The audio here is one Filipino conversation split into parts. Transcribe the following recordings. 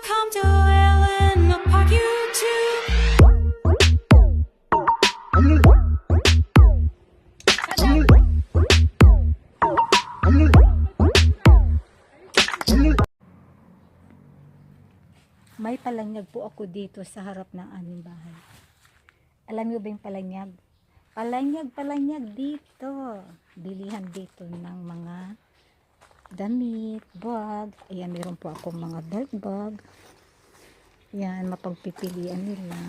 Welcome to Ellen Park YouTube. May palanyag po ako dito sa harap ng aming bahay. Alam niyo ba yung palanyag? Palanyag, palanyag dito. Bilihan dito ng mga damit, bag. Ayan, meron po ako mga belt bag. Yan, mapagpipilian nila.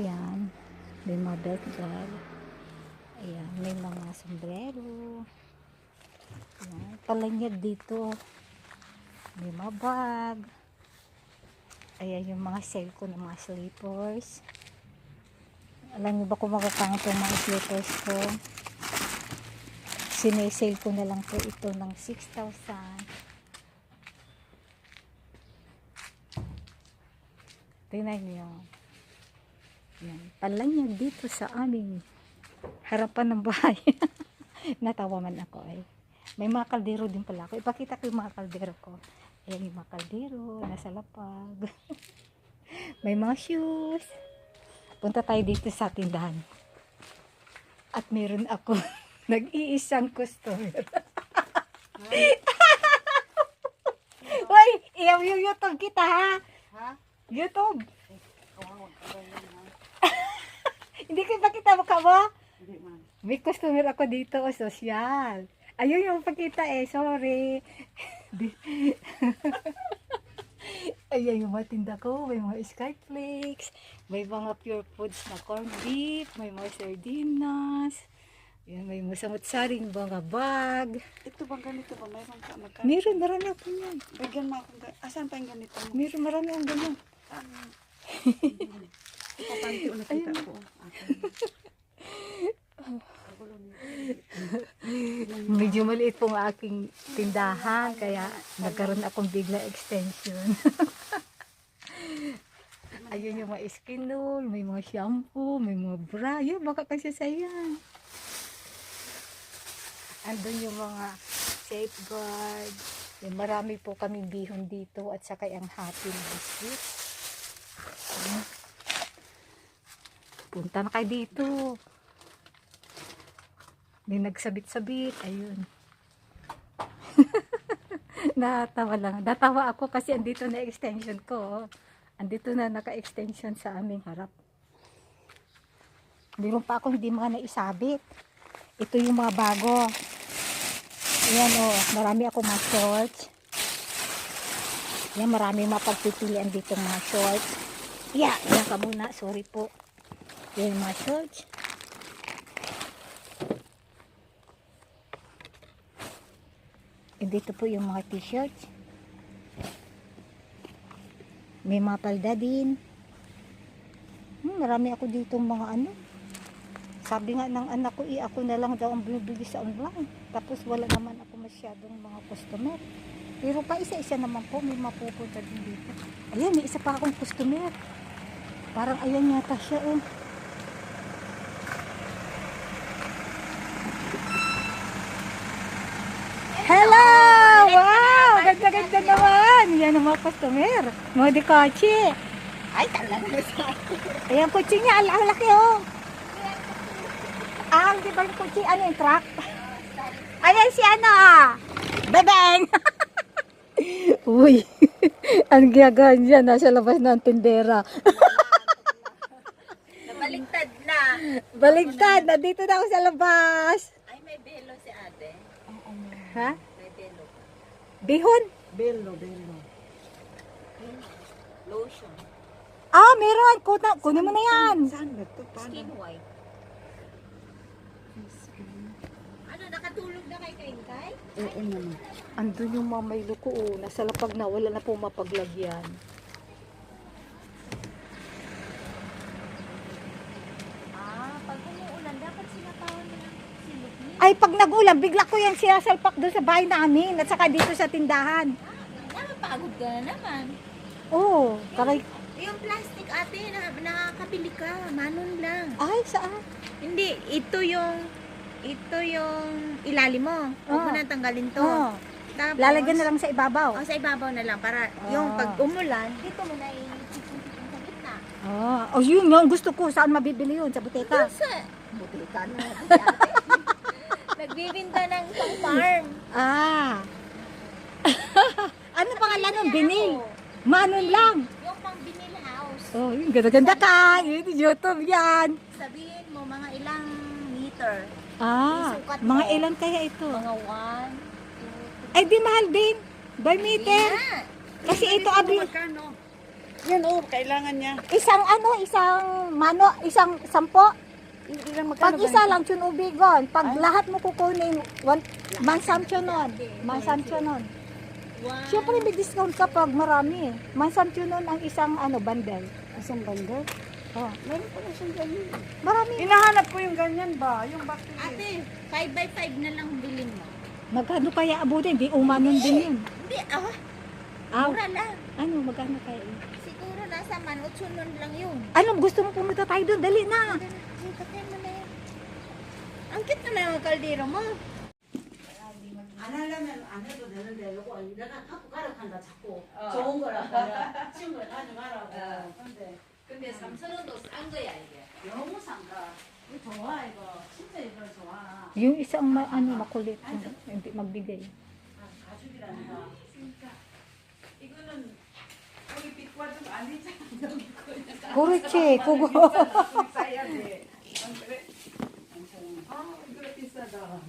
Yan, may mga belt bag. Ayan, may mga sombrero. Yan, palanyag dito. May mga bag. Ayan yung mga sale ko ng mga slippers. Alam niyo ba kung magkakang ito mga slippers ko? Sinesale ko na lang po ito ng 6,000. Tingnan niyo. Yan. Palanyag dito sa aming harapan ng bahay. Natawa man ako eh. May mga kaldero din pala ako. Ipakita ko yung mga kaldero ko. Ayan yung mga kaldero, nasa lapag. May mga shoes. Punta tayo dito sa tindahan. At meron ako nag-iisang customer. Hoy, iyaw yung YouTube kita ha. Ha? YouTube. Hindi ko ipakita mo ka mo. Hindi man. May customer ako dito, o social. Ayun yung pakita eh, sorry. Ayan yung mga tinda ko, may mga skyflakes, may mga pure foods na corned beef, may mga sardinas, yan, may mga samot-saring mga bag. Ito bang ganito ba? Mayroon ka magka? Meron, marami ako yan. Bigyan mo akong ganito. Asan pa yung ganito? Meron, marami akong ganyan. Ipapanti ulit kita ko. Medyo maliit pong aking tindahan, kaya nagkaroon akong bigla extension. Ayun yung mga skin roll, may mga shampoo, may mga bra. Yun, baka kasi sa yan. Andun yung mga safeguard. Yung marami po kami bihon dito at saka ang happy biscuit. Ayan. Punta na kayo dito. May nagsabit-sabit. Ayun. Natawa lang. Natawa ako kasi andito na extension ko. Andito na naka-extension sa aming harap. Meron pa ako hindi mga naisabit. Ito yung mga bago. Ayan o. Marami ako mga shorts. Yan, marami mapagpipilian dito mga shorts. Yeah, yan ka muna. Sorry po. Yan yung mga shorts. E dito po yung mga t-shirts. May mga palda din. Hmm, marami ako dito mga ano. Sabi nga ng anak ko, eh, ako na lang daw ang bumibili sa online. Tapos wala naman ako masyadong mga customer. Pero pa isa-isa naman po, may mapupunta din dito. Ayan, may isa pa akong customer. Parang ayan yata siya oh. Hello! Wow! Ganda-ganda naman! Yan ang mga customer. Mga dikochi. Ay, talaga Ayan, kutsi niya. Ang ang laki, oh. Ah, di ba yung kutsi? Ano yung truck? Ayan si ano, ah. Bebeng! Uy, ang ginagawa niya. Nasa labas ng tindera. Nabaligtad na. Baligtad, nandito na ako sa labas. Ay, may belo si ate. Ha? May belo. Bihon? Belo, belo. Lotion. Ah, meron. Kuna, kunin mo na yan. Saan ba ito? Skin white. Ano, nakatulog na kay Kaingkay? Oo naman. Andun yung mga may luko, oh. Nasa lapag na. Wala na po mapaglagyan. Ah, pag umuulan, dapat sinatawan mo ng niya. Ay, pag nag-ulan, bigla ko yan sinasalpak doon sa bahay namin at saka dito sa tindahan. Nakapagod ka na naman. Oo, oh, karay. Yung plastic ate, na, nakakabili ka. Manon lang. Ay, saan? Hindi, ito yung, ito yung ilalim mo. Huwag mo na tanggalin to. Oo. Tapos, Lalagyan na lang sa ibabaw. O, sa ibabaw na lang para yung pag umulan, dito mo na i-tipon-tipon sa gitna. Oh, oh yun yun. Gusto ko. Saan mabibili yun? Sa buteka. Sa butika na. Nagbibinta ng pang farm. Ah. ano pangalan nun? Binil. Manon lang. Yung pang vinyl house. Oh, yun. Ganda-ganda ka. Yun, YouTube yan. Sabihin mo mga ilang meter. Ah, Isukat mga mo. ilan kaya ito? Mga one, Ay, di mahal din. By meter. Yeah. Kasi ito, abi, Magkano? Yan oh, kailangan niya. isang ano, isang mano, isang sampo. Ilang Pag magkano isa lang, chunubigon. Pag lahat mo kukunin, one, mansamchonon. Mansamchonon. One. Siyempre may discount ka pag marami. Mansamchonon ang isang ano, bundle. Isang bundle? Oh, Meron pala siyang ganyan. marami. Hinahanap ko yung ganyan ba? Yung battery. Ate, 5 by 5 na lang bilhin mo. Magkano kaya abutin? Di umanon din yun. Hindi, ah, Aw, mura lang. ano, magkano kaya yun? Siguro nasa manutsunon lang yun. Ano, gusto mo pumunta tayo doon? Dali na. Sikatin mo na yan. Ang cute naman ang kaldero mo. 안 하려면 안 해도 되는데 요거 내가 갖고 가라 한다 자꾸 좋은 거라 내가 쉬운 걸 가져가라고 근데 근데 3,000원도 싼 거야 이게. 너무 산가 이거 좋아 이거 진짜 이거 좋아 Yung isang ma, ano, makulit. Hindi magbigay. 아, 가죽이라니까 이거는 우리 빛과 좀 아니잖아. 그렇지, 그거. 싸야 돼. 안 그래? 아, 이거 비싸다.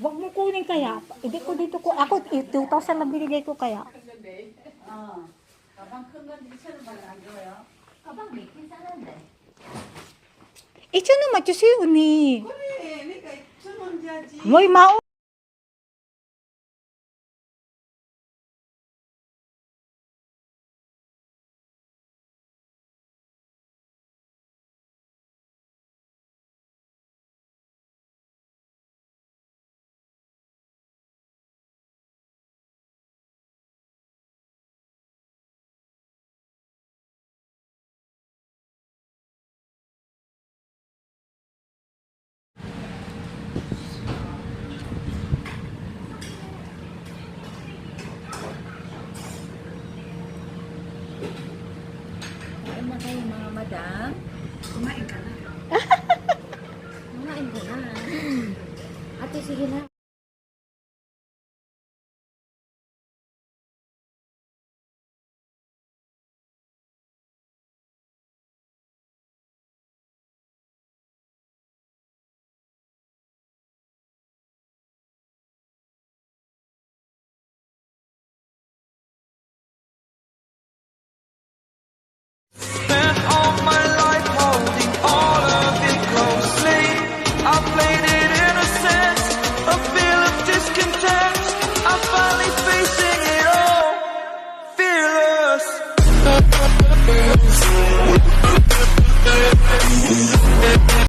Wag mo kunin kaya. Hindi ko dito ko. Ako, eh, 2,000 lang binigay ko kaya. 근데 어 가방 큰 건 2천 원밖에 안 줘요 가방 몇개 싸는데. Ito naman, Diyos yun eh. 그래, 그러니까 천 원짜리. May mao. Kain Kumain ka na. Kumain ka na. Ate, sige na.